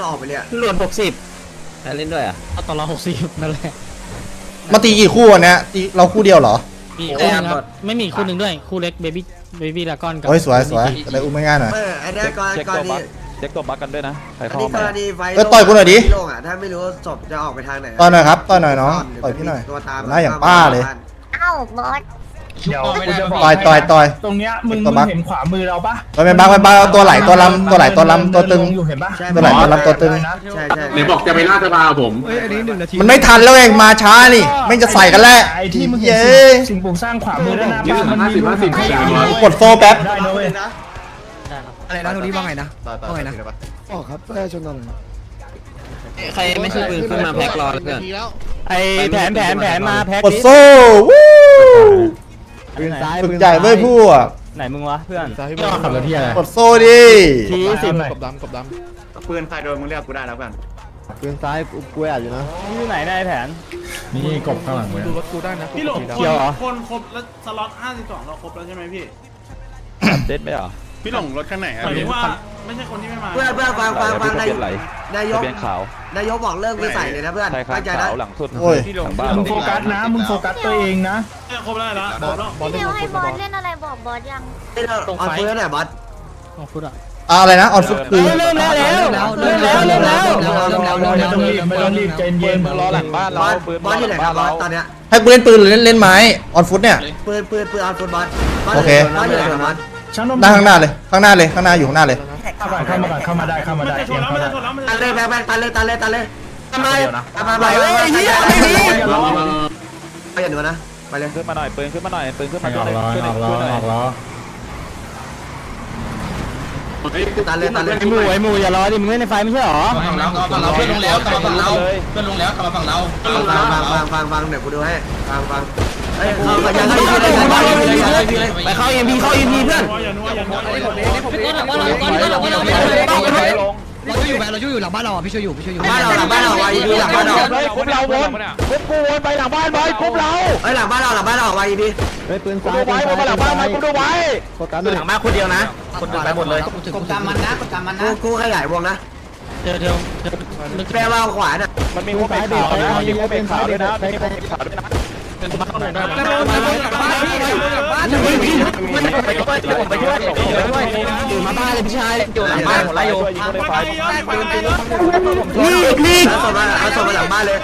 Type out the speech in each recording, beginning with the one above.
เราออกไปเลยอะรวมหกสิบเล่นด้วยอะเอาตอนเราหกสิบนั่นแหละมาตีกี่คู่วันเนี้ยตีเราคู่เดียวเหรอ มีคู่หนึงครับไม่มีคู่หนึ่งด้วยคู่เล็กเบบี้เบบี้ดากอนกับโอ้ยสวยสวยจะได้อุ้มง่ายๆหน่อย เออไอ้เนี่ยกรเช็คกรตัวณีบัคเช็คตัวบัคกันด้วยนะใครอันเข้านี้กมารณีไฟเออต่อยกูหน่อยดิที่โล่งอะถ้าไม่รู้ว่าศพจะออกไปทางไหนะต่อยหน่อยครับต่อยหน่อยน้องต่อยพี่หน่อยตัวตามหน้าอย่างป้าเลย เอ้าบอส เดี๋ยวกูจะบอกต่อยต่อยต่อย ตรงเนี้ยมึงตัวมึบังคเห็นขวามือเราปะต่อยเป็นบ้าเป็นบ้าเอาตัวไหลตัวลำตัวไหลตัวลำตัวตึง เดินลอยู่เห็นปะใช่ ตัวไหนตัวลำตัวตึง ใช่ใช่ไหนบอกจะไปล่าสภาผมมันไม่ทันแล้วเองมาช้านี่ไม่งจะใส่กันแล้ว ไอ้ที่มึงเห็นเย้ สิ่งปลูกสร้างขวามือด้วยนะยี่สิบห้าสิบห้าสิบให้ห้าสิบดูกดโฟแป๊บได้นะเว้ยอะไรนะตรงนี้ว่าไงนะว่าไงนะใครไม่ซื้อปืนขึ้นมาแพ็ครอแล้วเพื่อนไอแผนแผนแผนมาแพ็คกดโซ่วู้ ปืนซ้ายฝึกใหญ่เว้ยผู้อะไหนมึงวะเพื่อนที่เราขับรถที่อะไรกดโซ่ดิทีสิบกบดำกบดปืนใครโดนมึงเรียกกูได้แล้วเพื่อนปืนซ้ายกูแอบอยู่นะอยู่ไหนนายแผนนี่กบข้างหลังเว้ยพี่หลงเขียวเหรอคนครบแล้วสล็อต52เราครบแล้วใช่ไหมพี่ เด็ดไหมเหรอพี่หลงรถข้างไหนหอะมายถึงว่า ไม่ใช่คนที่ไม่มาเพื่อนเพื่อนฟังฟังฟังทะนายเบียนไหลนายทะกเบียนขาวนายกบอกเลิกไม่ใส่เลยนะเพื่อนใช่ครับตั้งใจนะขาวหลังสุดโอ้ย หลังบ้านมึงโฟกัสนะ มึงโฟกัสตัวเองนะ เอ้ยครบแล้วเหรอครบแล้วพี่เดียวให้บอสเล่นอะไรบอกบอสยังออนเฟิร์สหน่อยบอสของฟุตอะอะอะไรนะออนฟุตคือเริ่มแล้วเริ่มแล้วเริ่มแล้วเริ่มแล้วไม่ต้องรีบไม่ต้องรีบใจเย็นรอหลังบ้านบเราอสปืนบอสอยู่ไหนครับบอสตอนเนี้ยให้กูเล่นปืนหรือเล่นเล่นไม้ออนฟุตเนี่ยปืนปืนปืนออนฟุตบอสบอสโอเคบอสอยู่ไหนบอสช่างนมหน้าข้างหน้าเลยข้างหน้าเลยข้างหน้าอยู่ข้างหน้าเลยเข้ามาเข้ามาก่อนเข้ามาได้เข้ามามันได้จะชเตรียนมแล้วเข้ามันได้จะชนแล้วมันจะตันเลยแบงแบงตันเลยตันเลยตันเลยทำไมทำไมไปเฮ้ยเฮียไปไอ้นี่ไปอย่าหนูนะไปเลยขึ้นมาหน่อยปืนขึ้นมาหน่อยปืนขึ้นมาอช่วอยกหน่อยล้อช่วยหอน่ออยกล้อช่วยหน่อยออกล้อตันเลยตันเลยไอหมูไอหมูอย่ารอดิมึงเล่นในไฟไม่ใช่หรอฝั่งเราฝั่งเราเพื่อนลงแล้วกลับมาฝั่งเราเลยเพื่อนลงแล้วกลับมาฝั่งเราฟังฟังฟังฟังฟังเดี๋ยวกูดูให้ฟังฟัง เฮ้ยเข้ามายังไงยังไงยังไงยังไปเข้าเอ็มพีเข้าเอ็มพีเพื่อนเราช่วยอยู่แบบเราช่วยอยู่หลังบ้านเราอะพี่ช่วยอยู่พี่ช่วยอยู่บ้านเราหลังบ้านเราวายพีหลังบ้านเราเลยกรุ๊ปเราวนกรุ๊ปกูวนไปหลังบ้านไปกรุ๊ปเราเฮ้หลังบ้านเราหลังบ้านเราวายพีกูดูไว้วนมาหลังบ้านไปกูดูไว้หลังบ้านคนเดียวนะคนเดียวไปหมดเลยกดตามมันนะกดตามมันนะกูขยายวงนะเดี๋ยวเดี๋ยวแปลว่าขวาน่ะมันมีหัวเป็นขาวนะมันมีหัวเป็นขาวด้วยนะมีหัวเป็นขาวด้วยนะ มาบ้านเลยพี่ชายอยู่หลังบ้านของเราอยู่ยิงคนในไฟลีกลีกเอาศพมาเอาศพมาหลังบ้านเลย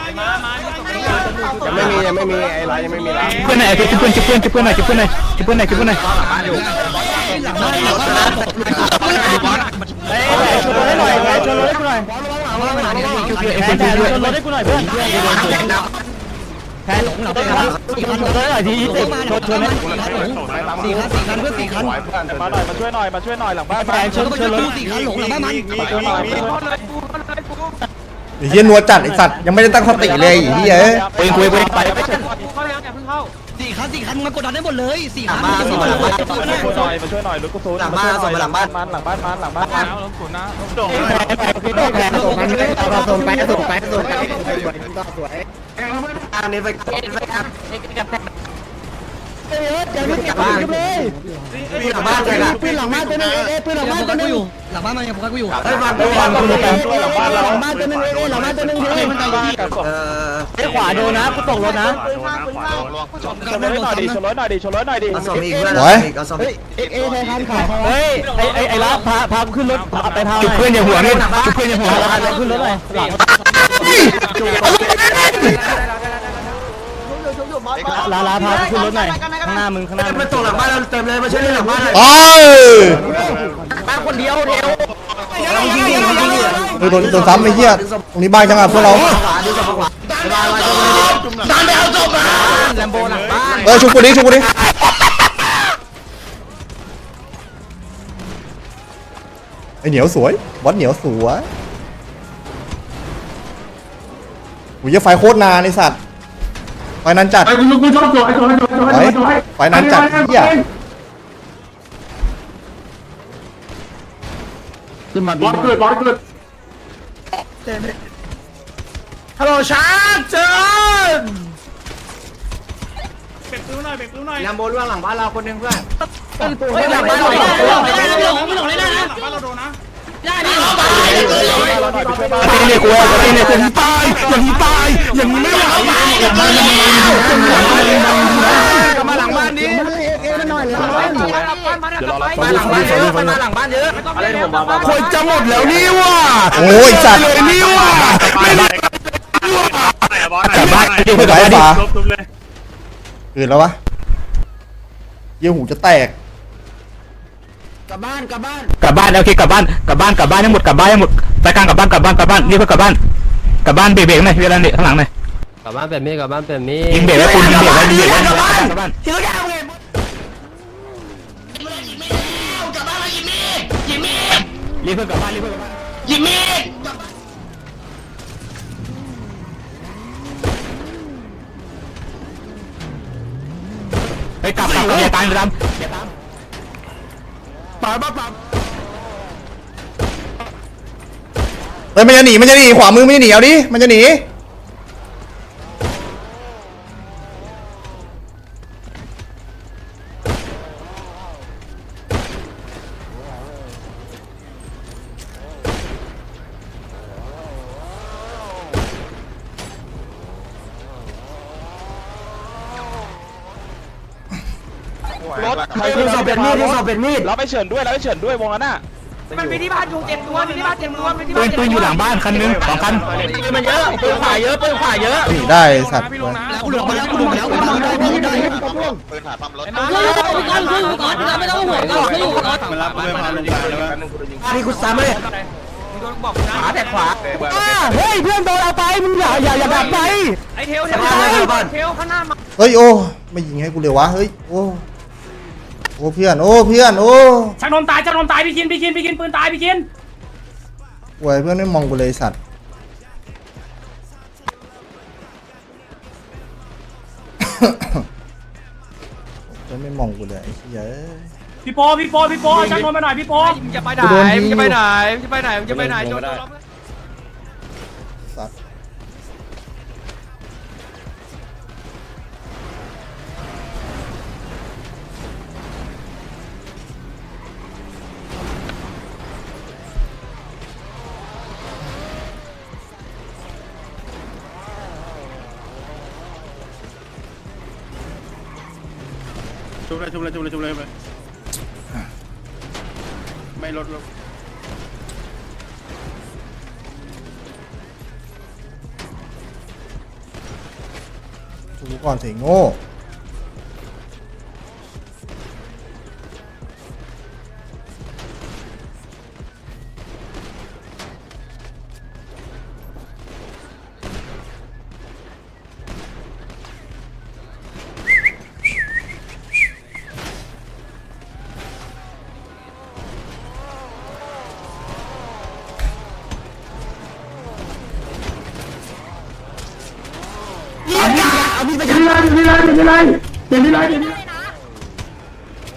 ยังไม่มียังไม่มีไอ้ไรยังไม่มีไรเพื่อนไหนเก็บเพื่อนเก็บเพื่อนเก็บเพื่อนหน่อยเก็บเพื่อนหน่อยเก็บเพื่อนหน่อยเก็บเพื่อนหน่อยเฮ้ยชนรถให้หน่อย แผนแผนชนรถให้กูหน่อยเพื่อนแผนหลงหลังไปครับชนรถให้หน่อยทีชนชนให้สี่คันสี่คันเพื่อนสี่คันมาหน่อยมาช่วยหน่อยมาช่วยหน่อยหลังบ้านแผนชนชนรถสี่คันหลงหลังบ้านมันมาช่วยหน่อยไอ้เฮียนัวจัดไอ้สัตว์ยังไม่ได้ตั้งสติเลยไอ้เฮียเอ้ยปืนคุยปืนไป สี่คันสี่คันมึงมากดดันได้หมดเลยสี่หลัคังนบ้านศพมาหลังบ้านมาช่วยหน่อยมาช่วยหน่อยรถกูซูนมันหลังบ้านมันหลังบ้านมันหลังบ้านมันแผนแผนแผนส่งกันเราส่งไปส่งไปส่งไปทางนี้ไปไปครับเฮ้ยเดี๋ยวมึงเก็บปืนเล ยพี่หลังบ้านเลยอะปืนหลังบ้านตัวนึงเอ้ปืนหลังบ้านตัวนึงหลังบ้านมันยังโฟกัสกูอยู่เฮ้ยฟังเฮ้กูยฟังกูช่วยหลังบ้านเราหลังบ้านตัวนึงเอ้หลังบ้านตัวนึงทีมันจะยิงกับศพเออไอ้ขวาโดนนะกูตกรถนะชนรถหน่อยดิชนรถหน่อยดิชนรถหน่อยดิเอาศพอีกเพื่อนอีกเอาศพอีกเอ้เอ้ไทยทันข่าวเฮ้ยไอ้ไอ้ไอ้ละพาพาขึ้นรถไปพาจุดเพื่อนอย่าหัวนี่จุดเพื่อนอย่าหัวแล้วขึ้นรถเลยหลัง ลาลาพาขึ้นรถหน่อยข้างหน้ามึงข้างหน้ามึมางตกหลังบ้านเราเต็มเลยมาช่วยเล่นหลังบ้านเลยโอ้ยบ้านคนเดียวเดียวยิงดิยิงดิยิงดิเออโดนโดนซ้ำไอ้เหี้ยตรงนี้บ้านจังอะพวกเราขวาดูศพขวามามาตรงนี้ดันไปเอาศพมาแลมโบหลังบ้านเออชุบกูดิชุบกูดิไอเหนียวสวยบอสเหนียวสวยหูยไฟโคตรนานไอสัตว์ไฟนั้นจัดไอ้กูกูชอบตัวไอ้ตัวไอ้ตัวไอ้ตัวไอ้ตัวไฟไฟนั้นจัดเหี้ยขึ้นมาบอสเกิดบอสเกิดฮัลโหลชาร์จเจินเบรกปืนหน่อยเบรกปืนหน่อยแลมโบล่วงหลังบ้านเราคนนึงเพื่อนเฮ้ยหลังบ้านเราไม่หลงไม่หลงเลยนะหลังบ้านเราโดนนะ เนี่ยกูเนี่ยอย่างนี้ตายอย่างนี้ตายอย่างนี้ไม่ไหวกลับมาหลังบ้านนี้เดี๋ยวรอรับมาหลังบ้านเยอะมาหลังบ้านเยอะอะไรผมมาคนจะหมดแล้วนี่ว่ะโอ้ยสัตว์เลยนี่ว่ะไม่ได้กลับบ้านไปไหนฝาลบทุบเลยอื่นแล้ววะเยี่ยหูจะแตก กลับบ้านโอเคกลับบ้านกลับบ้านกลับบ้านให้หมดกลับบ้านให้หมดไปกลางกลับบ้านกลับบ้านกลับบ้านนี่เพื่อกลับบ้านกลับบ้านเบรกเบรกหน่อยพี่รันเด็กข้างหลังหน่อยกลับบ้านเป็นมีกลับบ้านเป็นมียิงเบรกไว้คุณยิงเบรกไว้ยิงเบรกไว้กลับบ้านกลับบ้านรีบเพื่อกลับบ้านรีบเพื่อกลับบ้านยิงมีไปกลับกลับอย่าตามอย่าตามอย่าตาม ป่าป่าป่าเฮ้ยมันจะหนีมันจะหนีขวามือมันจะหนีเอาดิมันจะหนี รถที่สอบเป็นมีดที่สอบเป็นมีดเราไปเฉินด้วยเราไปเฉินด้วยวงนั้นน่ะมันมีที่บ้านอยู่เจ็ดตัวมีที่บ้านเจ็ดตัวมีที่ปืบ้านนปืนอยู่หลังบ้านคันนึงสองคันปืนมันเยอะปืนขวาเยอะปืนขวาเยอะหนีได้สัตว์พี่ลงนะกูหลุดมาแล้วกูหลุดมาแล้วกูหลุดมาแล้วกูหลุดมาแล้วปืนหาปั๊มรถไอ้มาช่วยอยู่ก่อนช่วยอยู่ก่อนไม่ต้องห่วงช่วยอยู่ก่อนมารับเพื่อนพาลงมาแล้วนี่กูซ้ำเลยมีคนบอกนะขาแต่ขวาเฮ้ยเพื่อนโดนเอาไปมึงอย่าอย่าอย่าดับไปไอ้เทลเทลเทลข้างหน้ามาเฮ้ยโอ้ไม่ยิงให้กูเลยวะเฮ้ยโอ้ โอ้เพื่อน โอ้เพื่อนโอ้ชักนมตายชักนมตายพี่คินพี่คินพี่คินปืนตายพี่คินโวยเพื่อนไม่มองกูเลยสัตว์เพื่อนไม่มองกูเลยไอ้เหี้ยเอ้ยพี่โปพี่โปพี่โปชักนมไปหน่อยพี่โปมึงจะไปไหนกูโดนยิงมึงจะไปไหนมึงจะไปไหนมึงจะไปไหนโดนสั ชุบเลยชุบเลยชุบเลยชุบเลยไปไม่ลดลงชูกูก่อนสิโง่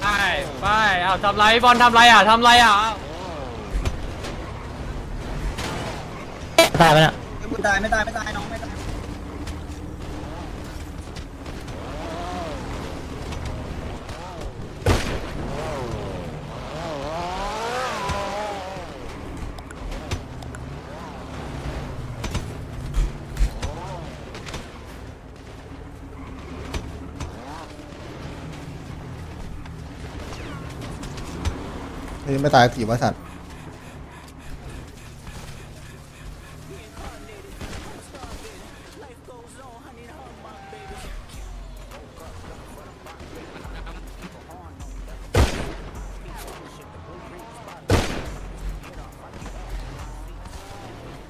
ไปไปเอาทำไรบอลทำไรอะทำไรอะตายไปเนี่ยเฮ้ยไม่ตาย กี่วสัตว์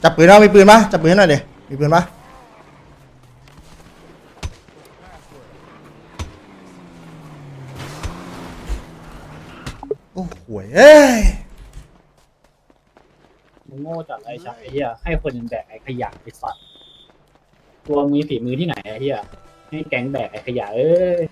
จับปืนเอามีปืนปะจับปืนให้หน่อยดิมีปืนปะ อ้โหวยเอ้ยมึงโง่จัดไอ้ชายไอ้เหี้ยให้คนแบกไอ้ขยะไอ้สัตว์ตัวมีฝีมือที่ไหนไอ้เหี้ยให้แก๊งแบกไอ้ขยะเอ้ย